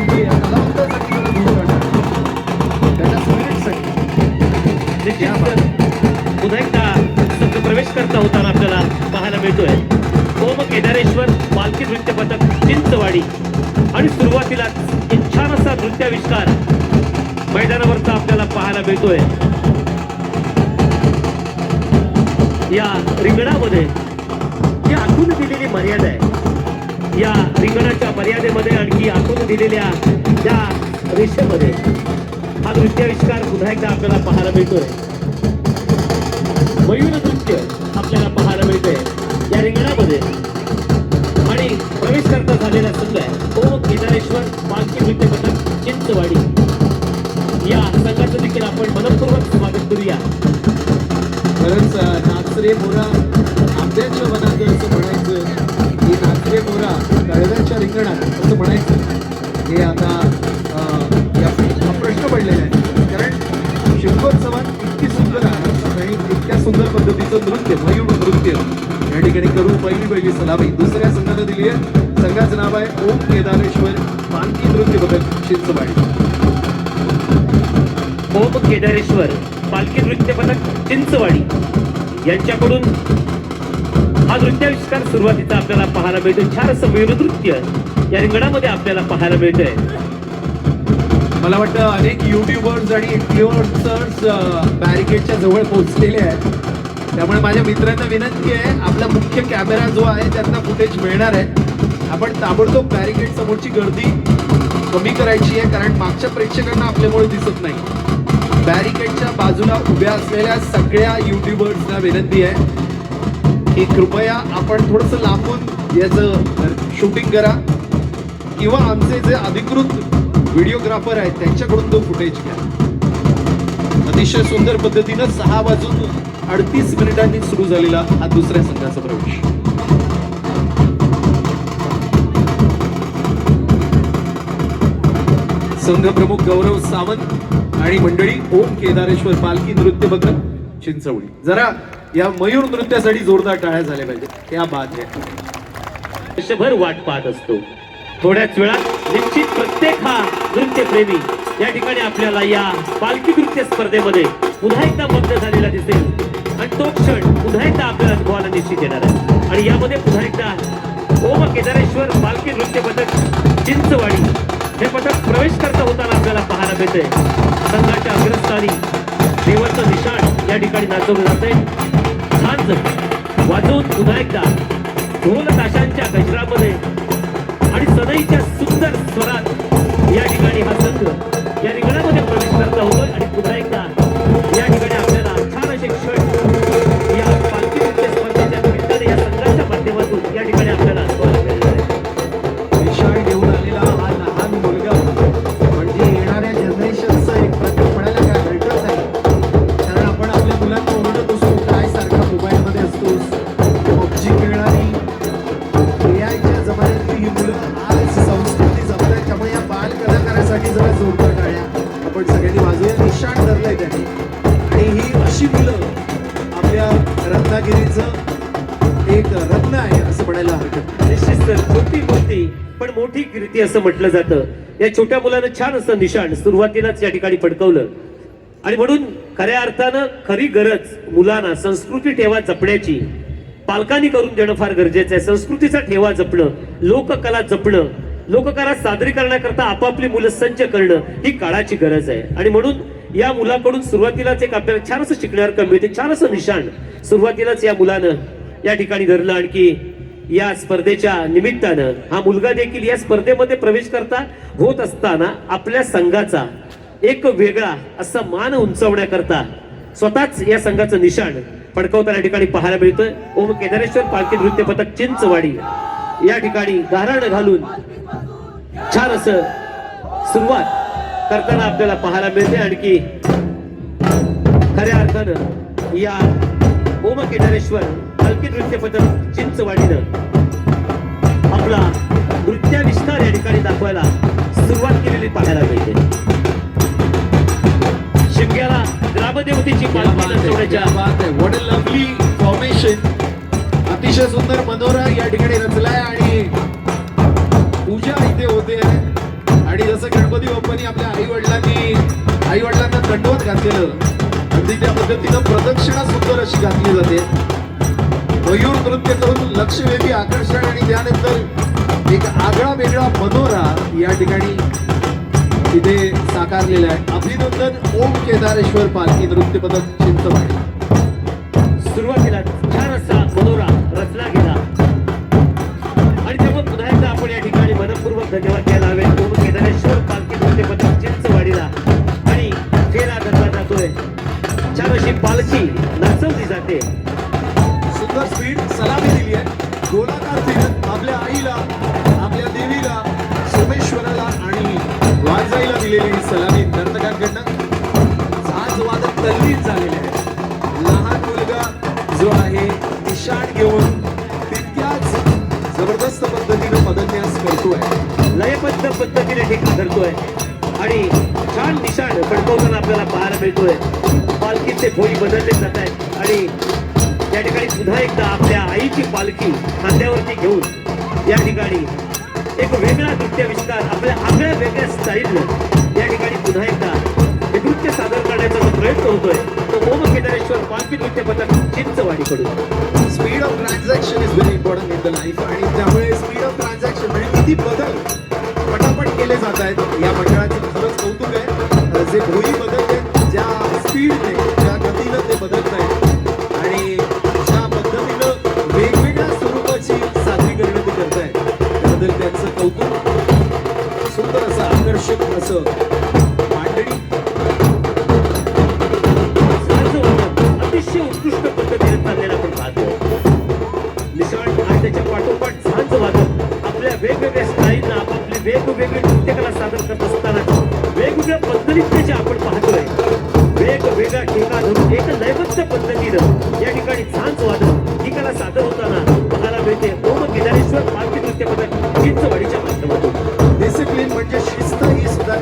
मुंबई या कलावंतासाठी मला दूर करणार त्याच्या स्पिरिटसाठी निश्चित पुन्हा एकदा संघ प्रवेश करता होताना आपल्याला पाहायला मिळतोय ओम केदारेश्वर पालखी नृत्य पथक चिंचवाडी आणि सुरुवातीला एक छान असा नृत्याविष्कार मैदानावरचा आपल्याला पाहायला मिळतोय या रिंगणामध्ये जी आखून दिलेली मर्यादा आहे या रिंगणाच्या मर्यादेमध्ये आणखी आखून दिलेल्या त्या रेषेमध्ये हा नृत्याविष्कार पुन्हा एकदा आपल्याला पाहायला मिळतोय. मयूर नृत्य आपल्याला पाहायला मिळतंय. या रिंगणामध्ये आणि प्रवेश करता झालेला संघ आहे ओम केदारेश्वर पालखी नृत्य पथक चिंचवाडी. या संघाचं देखील आपण मनपूर्वक स्वागत करूया. खरंच नाचरे मोरा आमच्या वनात असं म्हणायचं नाचरे मोरा कळव्याच्या रिंगणात असं म्हणायचं. हे आता या हा प्रश्न पडलेला आहे. कारण शिल्पोत्सवात इतकी सुंदर आहे आणि इतक्या सुंदर पद्धतीचं नृत्य मयूर नृत्य या ठिकाणी करून पहिली पहिली सलामी. दुसऱ्या संघानं दिली आहे. संघाचं नाव आहे ओम केदारेश्वर पालखी नृत्य बदल चिंचवाडी ओम केदारेश्वर पालखी नृत्य पथक चिंचवाडी. यांच्याकडून हा नृत्याविष्कार सुरुवातीचा आपल्याला पाहायला मिळतो छान असं मयूर नृत्य या रिंगणामध्ये आपल्याला पाहायला मिळतंय. मला वाटतं अनेक युट्यूबर्स आणि इन्फ्लुएन्सर्स बॅरिकेडच्या जवळ पोहोचलेले आहेत. त्यामुळे माझ्या मित्रांना विनंती आहे आपला मुख्य कॅमेरा जो आहे त्यांना फुटेज मिळणार आहे. आपण ताबडतोब बॅरिकेड समोरची गर्दी कमी करायची आहे कारण मागच्या प्रेक्षकांना आपल्यामुळे दिसत नाही. बॅरिकेडच्या बाजूला उभ्या असलेल्या सगळ्या युट्यूबर्सना विनंती आहे. की कृपया आपण थोडंसं लांबून याचं शूटिंग करा. किंवा आमचे जे अधिकृत व्हिडिओग्राफर आहेत त्यांच्याकडून तो फुटेज घ्या. अतिशय सुंदर पद्धतीनं सहा वाजून अडतीस मिनिटांनी सुरू झालेला हा दुसऱ्या संघाचा प्रवेश. संघ प्रमुख गौरव सावंत आणि मंडळी ओम केदारेश्वर पालखी नृत्य बघत चिंचवडी जरा या मयूर नृत्यासाठी जोरदार टाळ्या झाल्या पाहिजे या बाद वर्षभर वाट पाहत असतो. थोड्याच वेळात निश्चित प्रत्येक हा नृत्यप्रेमी या ठिकाणी आपल्याला या पालखी नृत्य स्पर्धेमध्ये पुन्हा एकदा मग्न झालेला दिसेल. आणि तो क्षण पुन्हा एकदा आपल्याला अनुभवाला निश्चित येणार आहे. आणि यामध्ये पुन्हा एकदा ओम केदारेश्वर पालखी नृत्य पथक चिंचवाडी हे पथक प्रवेश करता होताना आपल्याला पाहायला मिळते संघाच्या अग्रस्थानी देवाचं निशाण या ठिकाणी नाचवलं जातंय. छान वाजवून पुन्हा एकदा ढोल ताशांच्या गजरामध्ये आणि सदैच्या सुंदर स्वरात या ठिकाणी हा संघ रत्नागिरीचं एक रत्न आहे असं म्हणायला हरकत निश्चित सर छोटी मूर्ती पण मोठी कीर्ती असं म्हटलं जातं. या छोट्या मुलानं छान असं निशाण सुरुवातीलाच या ठिकाणी फडकवलं. आणि म्हणून खऱ्या अर्थानं खरी गरज मुलांना संस्कृती ठेवा जपण्याची. पालकांनी करून देणं फार गरजेचं आहे. संस्कृतीचा ठेवा जपणं लोककला जपणं लोककला सादरीकरणाकरता आपापली मुलं सज्ज करणं ही काळाची गरज आहे. आणि म्हणून या मुलाकडून सुरुवातीलाच एक आपल्याला छान असं शिकण्यावर होते छान असं निशाण. सुरुवातीलाच या मुलानं या ठिकाणी धरलं आणखी या स्पर्धेच्या निमित्तानं. हा मुलगा देखील या स्पर्धेमध्ये प्रवेश करता होत असताना आपल्या संघाचा एक वेगळा असा मान उंचावण्याकरता स्वतःच या संघाचं निशाण फडकवताना या ठिकाणी पाहायला मिळतं ओम केदारेश्वर पालखी नृत्य पथक चिंचवाडी या ठिकाणी गाराण घालून छान असं सुरुवात करताना आपल्याला पाहायला मिळते आणखी खऱ्या अर्थानं या ओम केदारेश्वर पालखी नृत्य पथक चिंचवाडीनं आपला नृत्याविष्कार या ठिकाणी दाखवायला सुरुवात केलेली पाहायला मिळते. शिमग्याला ग्रामदेवतेची लवली फॉर्मेशन अतिशय सुंदर मनोरा या ठिकाणी रचलाय आणि पूजा इथे होते. आणि जसं पद्धतीने आपल्या आई वडिलांनी आई वडिलांना दंडवत घातलेलं अगदी त्या पद्धतीनं प्रदक्षिणा सुंदर अशी घातली जाते. मयूर नृत्य करून लक्षवेधी आकर्षण आणि त्यानंतर एक आगळा वेगळा मनोरा या ठिकाणी तिथे साकारलेला आहे. अभिनंदन ओम केदारेश्वर पालखी नृत्य पदक चिंतवाडी सुरुवातीला छान असा मनोरा रचला गेला. आणि तेव्हा पुन्हा एकदा आपण या ठिकाणी मनपूर्वक धन्यवाद पद्धतीने ठेका धरतोय आणि छान निशाण फडकवताना आपल्याला पाहायला मिळतोय. पालखीचे भोई बदलले जात आहेत. आणि या ठिकाणी पुन्हा एकदा आपल्या आईची पालखी खांद्यावरती घेऊन या ठिकाणी एक वेगळा नृत्य आपल्या आगळ्या वेगळ्या स्टाईलनं या ठिकाणी पुन्हा एकदा हे नृत्य सादर करण्याचा जो प्रयत्न होतोय तो ओम केदारेश्वर पालखी नृत्य पथक चिंचवाडीकडून. Speed of transaction is very important in the life आणि त्यामुळे स्पीड ऑफ ट्रान्झॅक्शन म्हणजे किती बदल आहे जे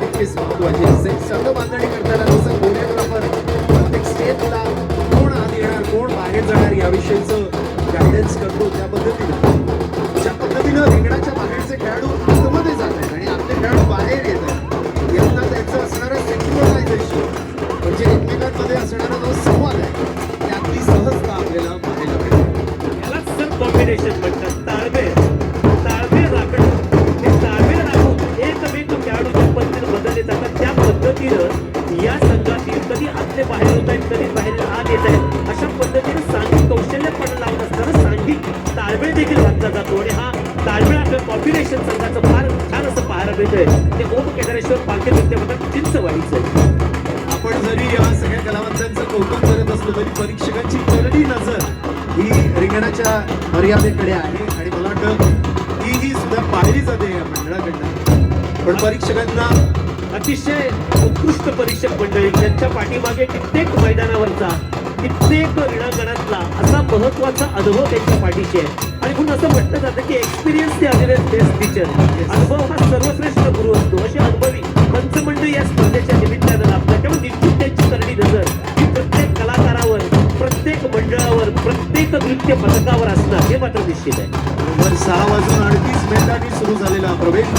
तितकीच महत्वाची असते संघ बांधणी करताना जसं कोरिओग्राफर प्रत्येक स्टेपला कोण आत येणार कोण बाहेर जाणार याविषयीचं गायडन्स करतो त्या पद्धतीनं. ज्या पद्धतीनं रिंगणाच्या बाहेरचे खेळाडू आतमध्ये जात आहेत आणि आपले खेळाडू बाहेर येत आहेत यांना त्यांचं असणारं सिंक्रोनायझेशन म्हणजे एकमेकांमध्ये असणारा जो संवाद आहे त्यातली सहजता आपल्याला पाहायला मिळते. यालाच सर कॉम्बिनेशन म्हणतात. पद्धतीनं या संघातील कधी आतले बाहेर होत आहेत कधी बाहेर आत येत आहेत अशा पद्धतीने सांघिक कौशल्य पण लावत असताना सांघिक ताळमेळ देखील घातला जातो. आणि हा ताळमेळ आपल्या कॉम्बिनेशन संघाचं फार छान असं पाहायला मिळतंय. ते ओम केदारेश्वर पालखी नृत्य म्हणतात चिंचवाडीचं आहे. आपण जरी या सगळ्या कलावंतांचं कौतुक करत असलो तरी परीक्षकांची करडी नजर ही रिंगणाच्या मर्यादेकडे आहे. आणि मला वाटतं ही ही सुद्धा पाहिली जाते या मंडळाकडनं. पण परीक्षकांना अतिशय उत्कृष्ट परीक्षक मंडळी ज्यांच्या पाठीमागे कित्येक मैदानावरचा कित्येक रिणांगणातला असा महत्त्वाचा अनुभव त्यांच्या पाठीशी आहे. आणि म्हणून असं म्हटलं जातं की एक्सपिरियन्स ते आलेले बेस्ट टीचर अनुभव हा सर्वश्रेष्ठ गुरु असतो. असे अनुभवी पंचमंडळी या स्पर्धेच्या निमित्तानं लाभतात त्यामुळे निश्चित त्यांची करणी नजर ही प्रत्येक कलाकारावर प्रत्येक मंडळावर प्रत्येक नृत्य पथकावर असणार हे मात्र निश्चित आहे. वर सहा वाजून अडतीस मिनिटांनी सुरू झालेला प्रवेश.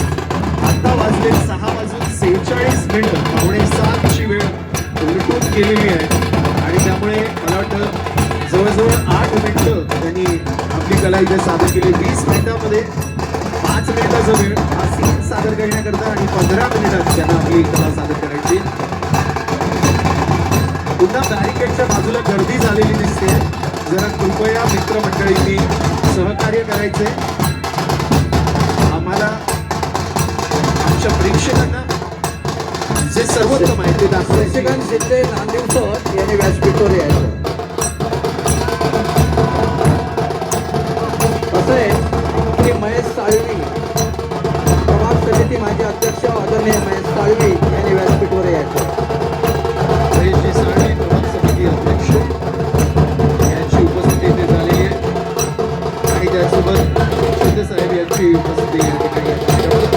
आता वाजले सहा वाजून सेहेचाळीस मिनिट पावणे सातची वेळ उलटून केलेली आहे. आणि त्यामुळे मला वाटतं जवळजवळ आठ मिनिटं त्यांनी आपली कला इथे सादर केली. वीस मिनिटामध्ये पाच मिनिटाचा वेळ हा सीन सादर करण्याकरता आणि पंधरा मिनिटात त्यांना आपली कला सादर करायची. पुन्हा बॅरिकेडच्या बाजूला गर्दी झालेली दिसते. जरा कृपया मित्रमंडळींनी सहकार्य करायचे आम्हाला आमच्या प्रेक्षकांना जे सर्वोत्तम आहे. ते शशिकांत शिंदे नांदिवसर यांनी व्यासपीठावर यायचं असं आहे की महेश साळवी प्रभाग समिती माजी अध्यक्ष आदरणीय महेश साळवी यांनी व्यासपीठावर यायचं महेशजी साळवे प्रभाग समिती अध्यक्ष. यांची उपस्थिती इथे झालेली आहे. आणि त्यासोबत शिंदे साहेब यांची उपस्थिती या ठिकाणी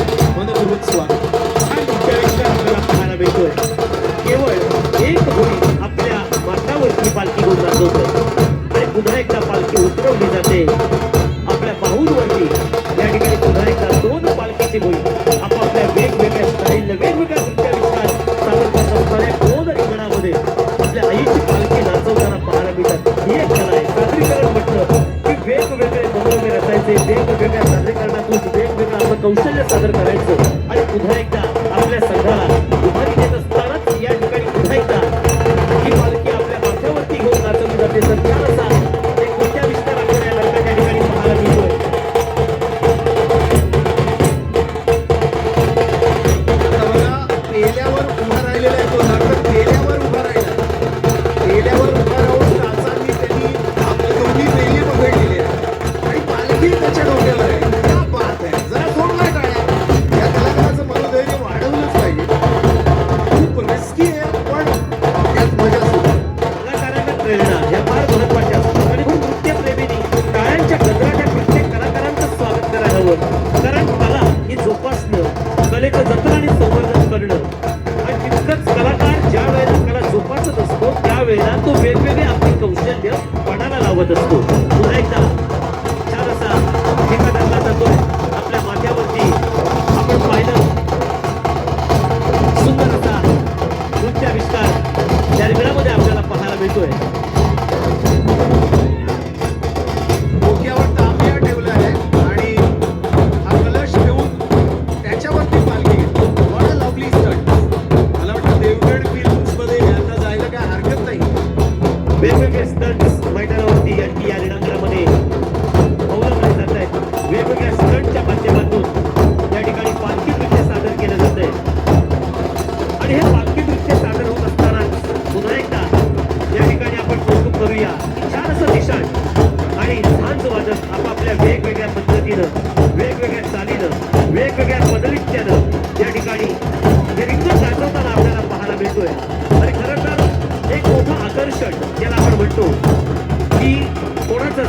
कौशल्य सादर पणाला लावत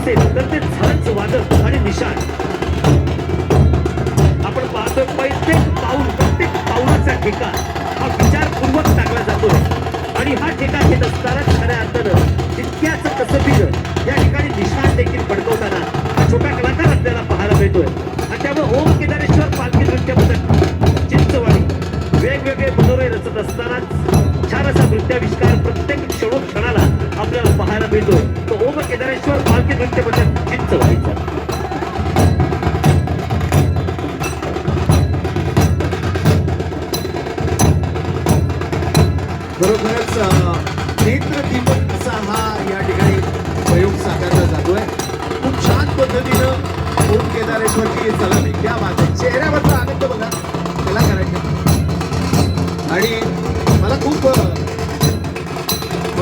असेल तर ते झांज वादक आणि निशाण. आपण पाहतोय प्रत्येक पाऊल प्रत्येक पाऊलाचा ठेका हा विचारपूर्वक टाकला जातो आणि हा ठेका घेत असताना खऱ्या अर्थानं तितक्याच कसबीनं या ठिकाणी निशाण देखील पडकवताना हा छोटा कलाकार आपल्याला पाहायला मिळतोय. आणि त्यामुळे ओम केदारेश्वर पालखी नृत्य पथक चिंचवाडी वेगवेगळे मनोरे रचत असतानाच छान असा नृत्याविष्कार प्रत्येक क्षण केदारेश्वर पालखी नृत्य पथक चिंचवाडीचा खरोखरच अं, नेत्रदीपक असा हा या ठिकाणी प्रयोग साकारला जातोय. खूप छान पद्धतीनं ओम केदारेश्वरची सलामी क्या माझ्या चेहऱ्यावरचा आनंद बघा. त्याला कलाकारांच्या आणि मला खूप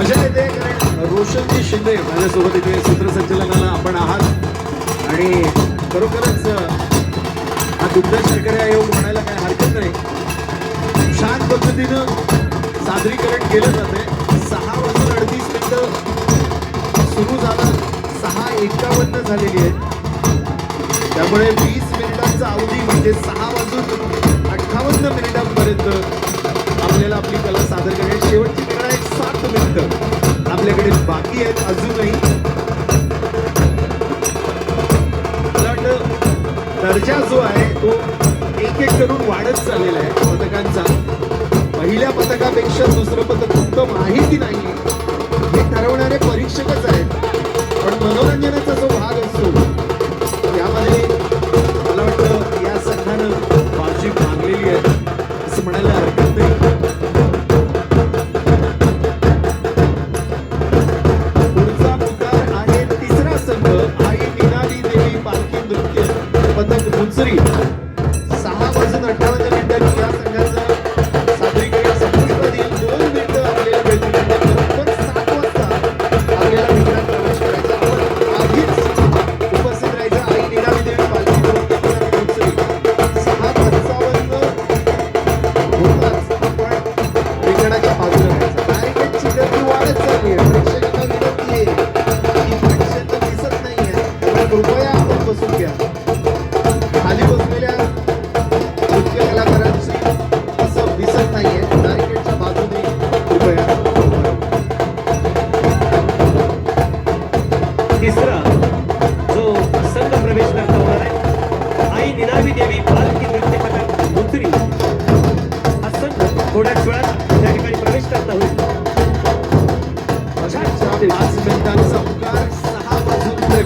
म्हणजे मजा येते रोशनजी शिंदे माझ्यासोबत इथे सूत्रसंचलनाला आपण आहात. आणि खरोखरच हा दुग्ध शर्करा आयोग म्हणायला काय हरकत नाही. छान पद्धतीनं सादरीकरण केलं जाते सहा वाजून अडतीस मिनिटं सुरू झालं. सहा एकावन्न झालेली आहेत. त्यामुळे वीस मिनिटांचा अवधी म्हणजे सहा वाजून अठ्ठावन्न मिनिटांपर्यंत आपल्याला आपली कला सादर करण्याची शेवटची सात मिनिटं आपल्याकडे बाकी आहेत अजूनही. मला वाटतं दर्जा जो आहे तो एक एक करून वाढत चाललेला आहे पथकांचा. पहिल्या पथकापेक्षा दुसरं पथक उत्तम आहे की नाही हे ठरवणारे परीक्षकच आहेत. पण मनोरंजनाचा जो भाग असतो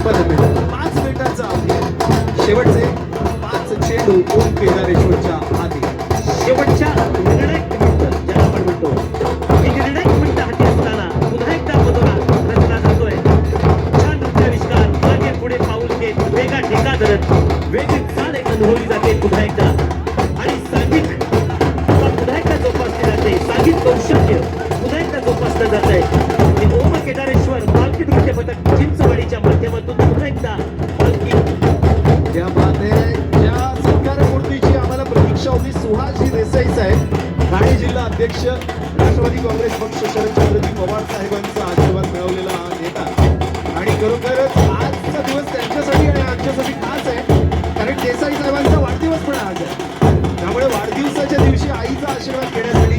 सहा वाजून पाच मिनिटांचा अवधी शेवटचे पाच चेंडू ओम केदारेश्वरच्या आधी? शेवटच्या निर्णय प्रतीक्षा देसाई साहेब ठाणे जिल्हा अध्यक्ष राष्ट्रवादी काँग्रेस पक्ष शरदचंद्रजी पवार साहेबांचा आशीर्वाद मिळवलेला हा नेता. आणि खरोखरच आजचा दिवस त्यांच्यासाठी आणि आमच्यासाठी खास आहे कारण देसाई साहेबांचा वाढदिवस पण आज आहे. त्यामुळे वाढदिवसाच्या दिवशी आईचा आशीर्वाद घेण्यासाठी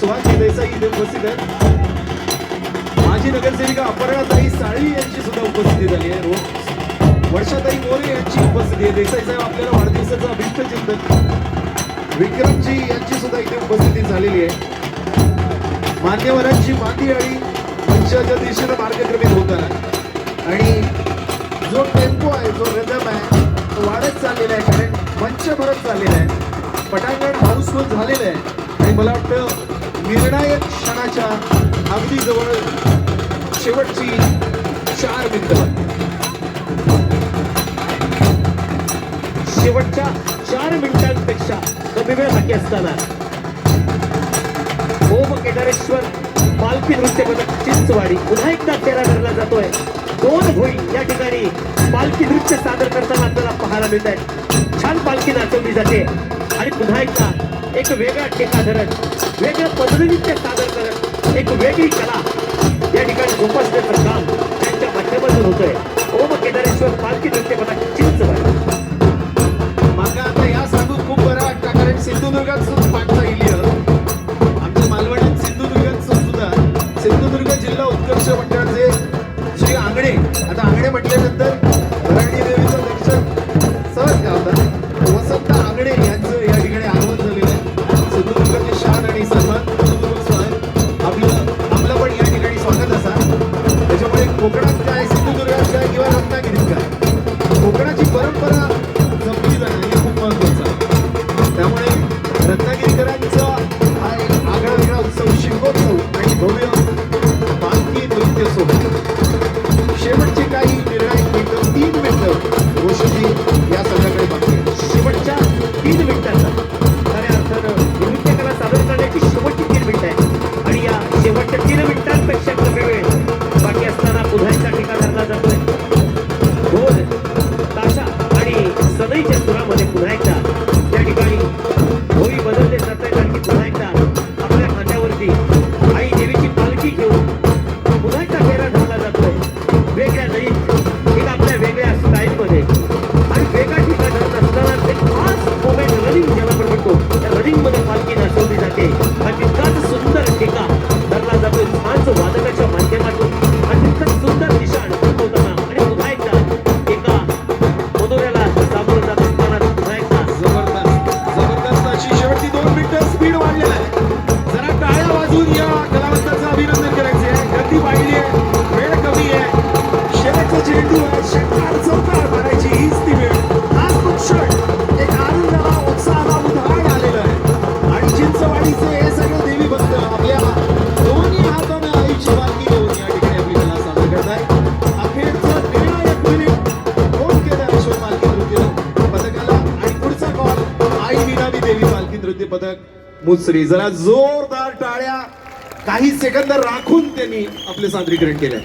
सुहासजी देसाई इथे उपस्थित आहेत. माजी नगरसेविका अपर्णाताई साळवी यांची सुद्धा उपस्थिती झाली आहे रोज. वर्षाताई मोरे यांची उपस्थिती आहे. देसाई साहेब आपल्याला वाढदिवसाचं अभिष्ट चिंतन. विक्रमजी यांची सुद्धा इथे उपस्थिती झालेली आहे. मान्यवरांची माती आणि मंचाच्या दिशेनं मार्गक्रमित होताना. आणि जो टेम्पो आहे जो रिदम आहे तो वाढत चाललेला आहे कारण मंच भरत चाललेला आहे. पटांगण हाऊसफुल झालेलं आहे. आणि मला वाटतं निर्णायक क्षणाच्या अगदी जवळ शेवटची चार मिनिटं शेवटच्या चार मिनिटांपेक्षा वेगवेगळ्या बाकी असताना ओम केदारेश्वर पालखी नृत्य पथक चिंचवाडी पुन्हा एकदा तेरा धरला जातोय. दोन होईल या ठिकाणी पालखी नृत्य सादर करताना आपल्याला पाहायला मिळत आहे छान पालखी नाचवली जाते. आणि पुन्हा एकदा एक वेगळा ठेका धरत वेगळं पदनृत्य सादर करत एक वेगळी कला या ठिकाणी जोपासण्याचं काम त्यांच्या माध्यमातून होतंय. ओम केदारेश्वर पालखी नृत्य पथक चिंचवाडी. मागा आता या सांगून खूप बरं वाटतं कारण सिंधुदुर्गात सुद्धा पाठचा इली आमच्या मालवणीत सिंधुदुर्गात सुद्धा. सिंधुदुर्ग जिल्हा उत्कर्ष मंडळाचे श्री आंगणे. आता आंगणे म्हटल्यानंतर मुसरी. जरा जोरदार टाळ्या. काही सेकंद राखून त्यांनी आपले सादरीकरण केलं.